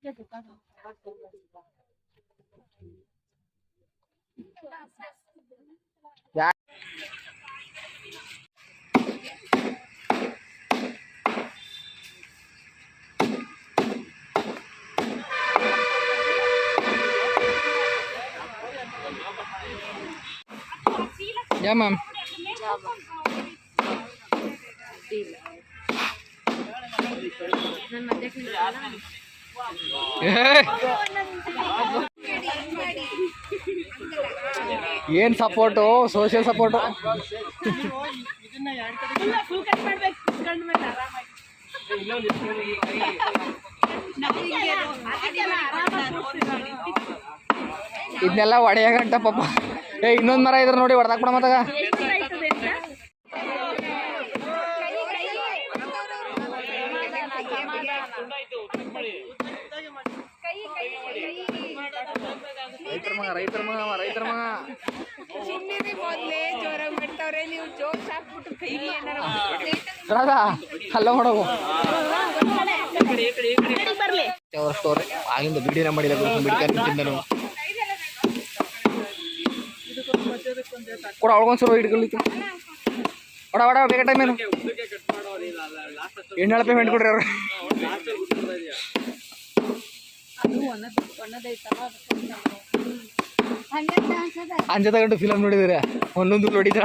这是刚刚他。ಯಾ ma'am ಏನ್ support social support ಇದನ್ನೆಲ್ಲ ಹೊಡೆಯಗಂಟ ಪಾಪ. ಏ ಇನ್ನೊಂದ್ ಮರ ಇದ್ರ ನೋಡಿ ಹೊಡೆದಾಕ್ಬಿಡ ಮತ್ತಾಗ ರೈತರ ಮಗ ರೈತರ ಮಗ ಅವ, ರೈತರ ಮಗ. ಸುಮ್ಮನೆ ಮೊದ್ಲೇ ಜೋರಾಗಿ ಬಿಡ್ತಾವ್ರೆ ನೀವು ಜೋಶ್ ಹಾಕ್ಬಿಟ್ಟು ಕೈಗೆ ಏನಾರ ರಾಧಾ ಅಲ್ಲ ಮಾಡೋವು ಅವ್ರ ಸ್ಟೋರಿ ಆಗಿಂದ ವಿಡಿಯೋನ ಮಾಡಿಲ್ಲ ಬಿಡ್ಕೊಂಡು ತಿಂದನು ಕೊಡ ಸ್ವಲ್ಪ ಹಿಡ್ಕೊಳಿತ್ತು ಒಡ ಒಡ ಬೇಗ ಟೈಮ್ ಏನು? ಎಣ್ಣೆ ಪೇಮೆಂಟ್ ಕೊಡ್ರಿ ಅವ್ರು. ಅಂಜ ತಗೊಂಡು ಫಿಲಮ್ ನೋಡಿದಿರ? ಒಂದೊಂದು ನೋಡಿದ್ರ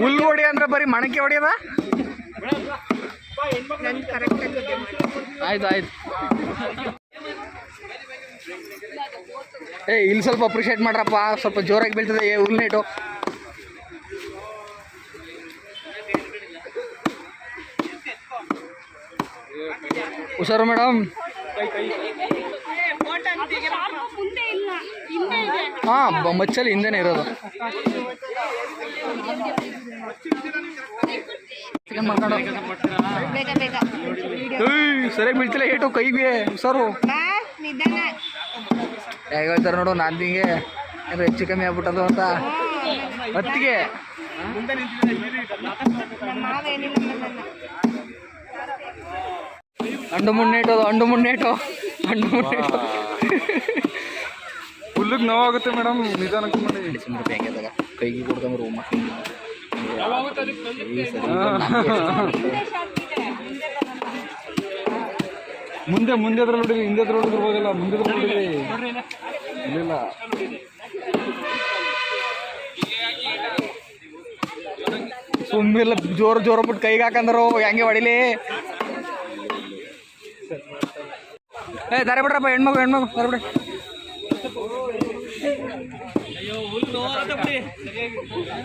ಹುಲ್ಲು ಹೊಡಿ ಅಂದ್ರೆ ಬರೀ ಮಣಕೆ ಹೊಡಿಯದ? ಆಯ್ತು ಆಯ್ತು. ಏ ಇಲ್ಲಿ ಸ್ವಲ್ಪ ಅಪ್ರಿಷಿಯೇಟ್ ಮಾಡ್ರಪ್ಪ. ಸ್ವಲ್ಪ ಜೋರಾಗಿ ಬೀಳ್ತದೆ. ಏ ಹುಲ್ ನೀಟು ಹುಷಾರು ಮೇಡಮ್. ಹಾಂ ಮಚ್ಚಲ್ಲಿ ಹಿಂದೆನೇ ಇರೋದು. ಸರಿಯಾಗಿ ಬೀಳ್ತಿಲ್ಲ ಏಟು ಕೈಗೆ ಸರು ಹೇಗೆ ಹೇಳ್ತಾರೆ ನೋಡು ನಾನು ಹಿಂಗೆ ಏನಾದ್ರು ಹೆಚ್ಚು ಕಮ್ಮಿ ಆಗ್ಬಿಟ್ಟದು ಅಂತ. ಹೊತ್ತಿಗೆ. ಅಂಡು ಮುನ್ನೇಟು ಅಂಡು ಮುನ್ನೇಟು. ಅಂಡು ಮುನ್ನೇಟು. ಹುಲ್ಲಿಗೆ ನೋವಾಗುತ್ತೆ ಮೇಡಮ್ ನಿಧಾನಕ್ಕೆ ಮಾಡಿ. ಸುಮ್ಮನೆ ಕೈಗೆ ಕೊಡ್ದಂಗೆ ರೂಮ್ ಮುಂದೆ ಮುಂದೆ ಅದ್ರಲ್ಲಿ ನೋಡಿದ್ರಿ ಹಿಂದೆ ಅದ್ರ ನೋಡಿದ್ರೆ ಹೋಗಲ್ಲ, ಮುಂದೆ ಅದ್ರ ಇಲ್ಲ ಸುಮ್ಮಿಲ್ಲ, ಜೋರು ಜೋರು ಬಿಟ್ಟು ಕೈಗೆ ಹಾಕಂದ್ರು, ಹೆಂಗೆ ಹೊಡಿಲಿ? ಏ, ದಾರಿ ಬಿಡ್ರಪ್ಪ, ಹೆಣ್ಮಗು ಹೆಣ್ಮಗು, ದಾರೆ ಬಿಡ್ರಿ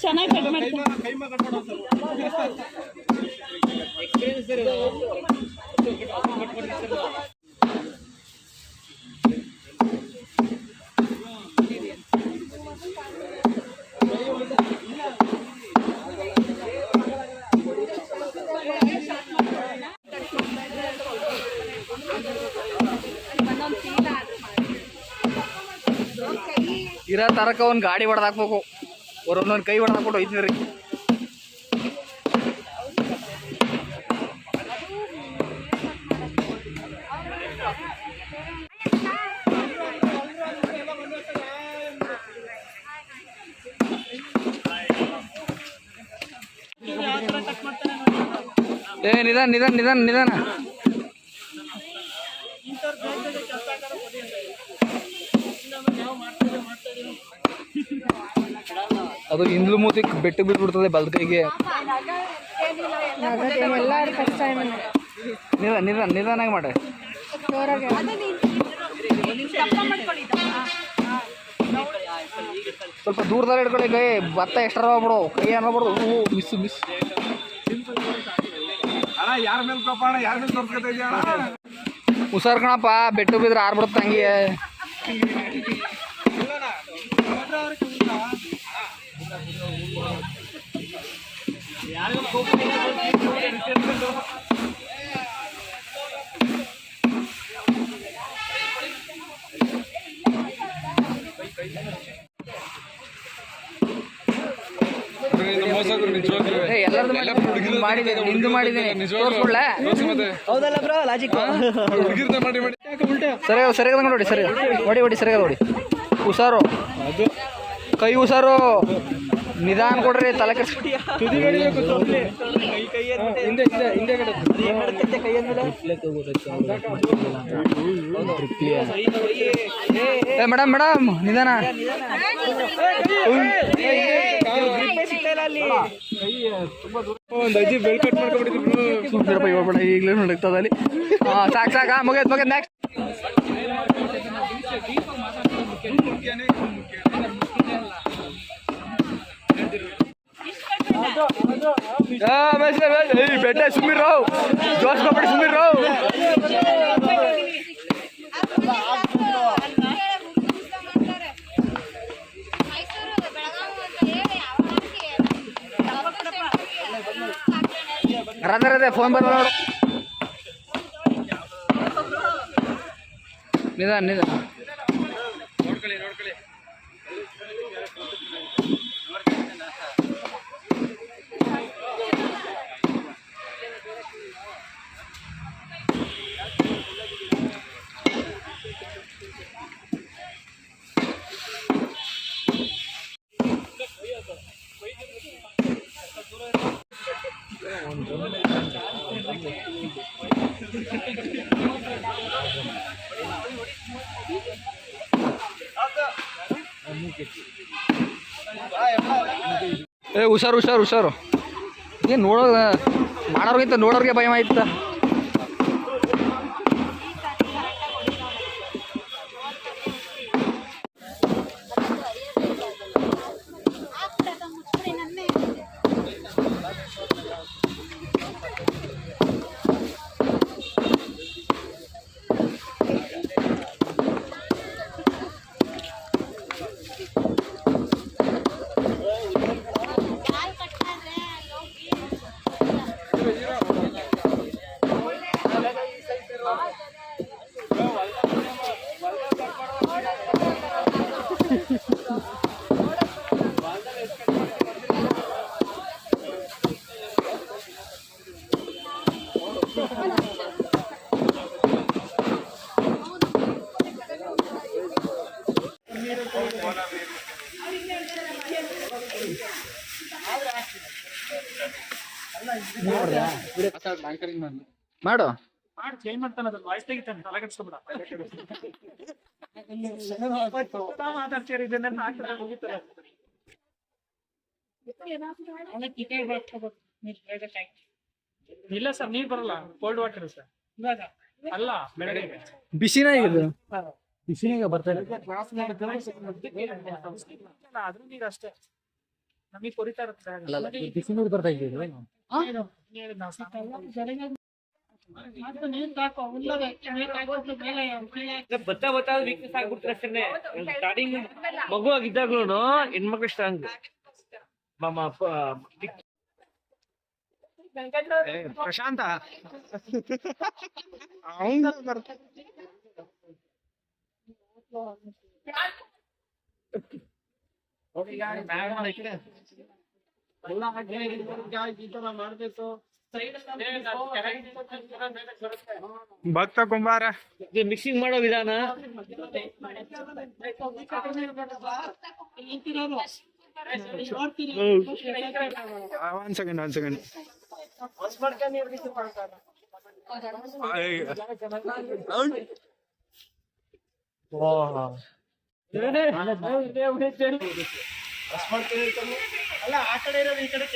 ಚೆನ್ನಾಗಿ ಕಟ್ ಮಾಡ್ತಾರೆ Okay. ಇರೋ ತರಕ ಒಂದು ಗಾಡಿ ಹೊಡೆದಾಕ್ಬೇಕು ಅವ್ರು ಒಂದೊಂದು ಕೈ ಹೊಡೆದಾಕ್ಬಿಟ್ಟು ಹೋಯ್ತೀನಿ ರೀ. ಏ, ನಿಧಾನ ನಿಧಾನ ನಿಧಾನ ನಿಧಾನ. ಅದು ಹಿಂದ್ಲು ಮೂತಿ ಬೆಟ್ಟು ಬಿಟ್ಬಿಡ್ತದೆ ಬಲ್ದ ಕೈಗೆ. ನಿಧಾನ ನಿಧಾನ ನಿಧಾನಾಗಿ ಮಾಡ್ರಿ ಸ್ವಲ್ಪ ದೂರದಲ್ಲಿ ಹಿಡ್ಕೊಳ್ಳಿ ಕೈ ಭತ್ತ ಎಷ್ಟರ ಬಿಡು ಕೈ ಅನ್ನೋಬಿಡು ಹೂ ಮಿಸ್ ಮಿಸ್. ಹುಷಾರ್ ಕಣಪ್ಪ ಬೆಟ್ಟು ಬಿದ್ರೆ ಆರ್ಬಿಡುತ್ತೆ ಹಂಗೆ. ಸರಿ ಸರಿಯಾದ ನೋಡಿ ಸರಿ ಹೊಡಿ ಹೊಡಿ ಸರಿಯಾದ ನೋಡಿ ಹುಷಾರು. ಕೈ ಹುಷಾರು. ನಿಧಾನ ಕೊಡ್ರಿ ತಲೆ ಕೆಡ್ಸ್ ಏ ಮೇಡಮ್ ಮೇಡಮ್ ನಿಧಾನ. ಒಂದು ಈಗಲೇ ಅಲ್ಲಿ ಸಾಕು ಸಾಕು ನೆಕ್ಸ್ಟ್ ರಾವ್ ಜೋಶ್ రావు ಬೆಳಗಾವಿ ಅಂತ ಹೇಳಿ ಅವ್ರ ರದೆ ಫೋನ್ ನೋಡು. ನಿಧಾನ ನಿಧಾನ. ಏ ಹುಷಾರು ಹುಷಾರು ಹುಷಾರು. ಏನು ನೋಡೋ ಮಾಡೋರ್ಗಿಂತ ನೋಡೋರ್ಗೆ ಭಯ ಆಯ್ತ ಮಾಡು. ಮಾಡು ಚೇಂಜ್ ಮಾಡ್ತಾನೆ ಅದನ್ನ. ವಾಯ್ಸ್ ತೆಗಿತಾನೆ ತಲೆ ಕೆಡ್ಸ್ಕೊಬೇಡ. ಮಾತಾಡ್ತೀರಿ ಇದನ್ನೆಲ್ಲ? ಹಾಕಿದ್ರೆ ಮುಗಿತಾರೆ ಇಲ್ಲ ಸರ್ ನೀರ್ ಬರಲ್ಲ. Cold water sir. ಅಲ್ಲ ಬೆಳಗ್ಗೆ. ಬಿಸಿನ ಇದು ಬಿಸಿನಾಗ ಬರ್ತಾರೆ ಅದ್ರ ನೀರ್ ಅಷ್ಟೇ. ನಮಗೆ ಕೊರಿತಾ ಇರುತ್ತೆ ಬಿಸಿ ನೀರು ಬರ್ತಾ ಬತ್ತಾ ಬತ್ತಾ ವೀಕ್ನೆಸ್ ಆಗ್ಬಿಡ್ತಾರೆ ಅಷ್ಟೇ ಸ್ಟಾರ್ಟಿಂಗ್ ಮಗು ಆಗಿದ್ದಾಗ್ಲೂ ಹೆಣ್ಮಕ್ಳು ಸ್ಟ್ರಾಂಗ್ ಪ್ರಶಾಂತ. ಎಲ್ಲ ಈ ತರ ಮಾಡ್ಬೇಕು ಭಕ್ತ ಕುಂಬಾರ. ಮಿಕ್ಸಿಂಗ್ ಮಾಡೋ ವಿಧಾನ. ಒಂದ್ ಸೆಕೆಂಡ್ ಒಂದ್ ಸೆಕೆಂಡ್ ಅಲ್ಲ ಆ ಕಡೆ ಇರೋದು ಈ ಕಡೆ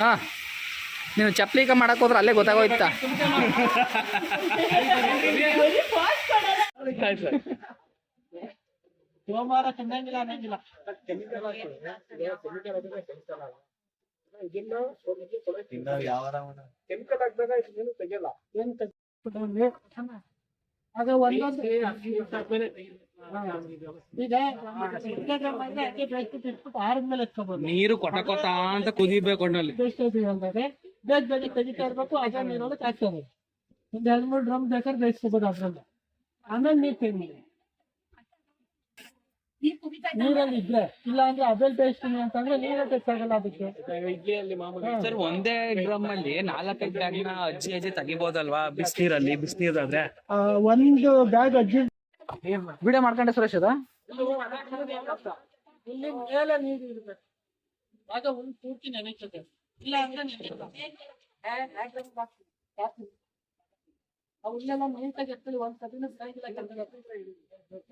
ಹಾ ನೀವು ಚಪ್ಲಿಕ ಮಾಡಕ್ ಹೋದ್ರೆ ಅಲ್ಲೇ ಗೊತ್ತಾಗೋಯ್ತಾ? ಸೋಮವಾರ ತಿನ್ನಂಗಿಲ್ಲ ಅನ್ನಂಗಿಲ್ಲ. ಇಟ್ಬಿಟ್ಟು ಆರಿದ್ಮೇಲೆ ಎತ್ಕೊಬೋದು. ನೀರು ಅಂತ ಕುದಿಬೇಕು ಒಣ್ಣಲ್ಲಿ ಅಂದ್ರೆ ಬೇಗ ಬೇಗ ತೆಗಿತಾ ಇರ್ಬೇಕು ಅದೇ ನೀರೊಳಗೆ ಹಾಕ್ತಾರೆ. ಒಂದ್ ಎರಡ್ ಮೂರು ಡ್ರಮ್ ಬೇಕಾದ್ರೆ ಬೇಯಿಸ್ಕೋಬೋದು ಅದ್ರಲ್ಲಿ. ಆಮೇಲೆ ನೀರ್ ಮಾಡಿ ನೀರಲ್ಲಿ ಇದ್ರೆ ಇಲ್ಲ ಅಂದ್ರೆ ಅದಲ್ಲಿ ಟೇಸ್ಟ್ ಅಂತಂದ್ರೆ ನೀರೇ ಬೇಕಾಗಲ್ಲ ಅದಕ್ಕೆ. ಸರ್ ಒಂದೇ ಡ್ರಮ್ ಅಲ್ಲಿ ನಾಲ್ಕೈದು ಬ್ಯಾಗ್ನ ಅಜ್ಜಿ ಅಜ್ಜಿ ತೆಗಿಬೋದಲ್ವಾ ಬಿಸ್ನೀರಲ್ಲಿ ಬಿಸ್ನೀರಾದ್ರೆ? ಆ, ಒಂದು ಬ್ಯಾಗ್ ಅಜ್ಜಿ ವಿಡಿಯೋ ಮಾಡ್ಕೊಂಡೆ ಸುರೇಶ್ ಅದ? ಇಲ್ಲಿ ಮೇಲೆ ನೀರು ಇರ್ಬೇಕು ಆಗ ಒಂದು ಪೂರ್ತಿ ನೆನೀತದೆ ಇಲ್ಲ ಅಂದ್ರೆ? ಯಾಕೆ? ಅವನ್ನೆಲ್ಲ ನೀಟಾಗಿ ಎತ್ತಲಿ ಒಂದ್ ಸತಿನೂ ಸಾಯಂಗಿಲ್ಲ ಕೆಲ್ಸ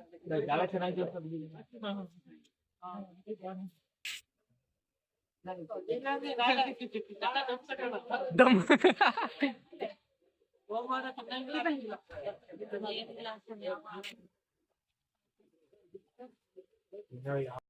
ಇಲ್ಲಾಂದ್ರೆ ನಾಳೆ ನಾಳೆ ನಮ್ಸಕ್ಕಲ್ಲ. ದಮ್ ಸೋಮವಾರ ತಿನ್ನಂಗಿಲ್ಲ ಅನ್ನಂಗಿಲ್ಲ.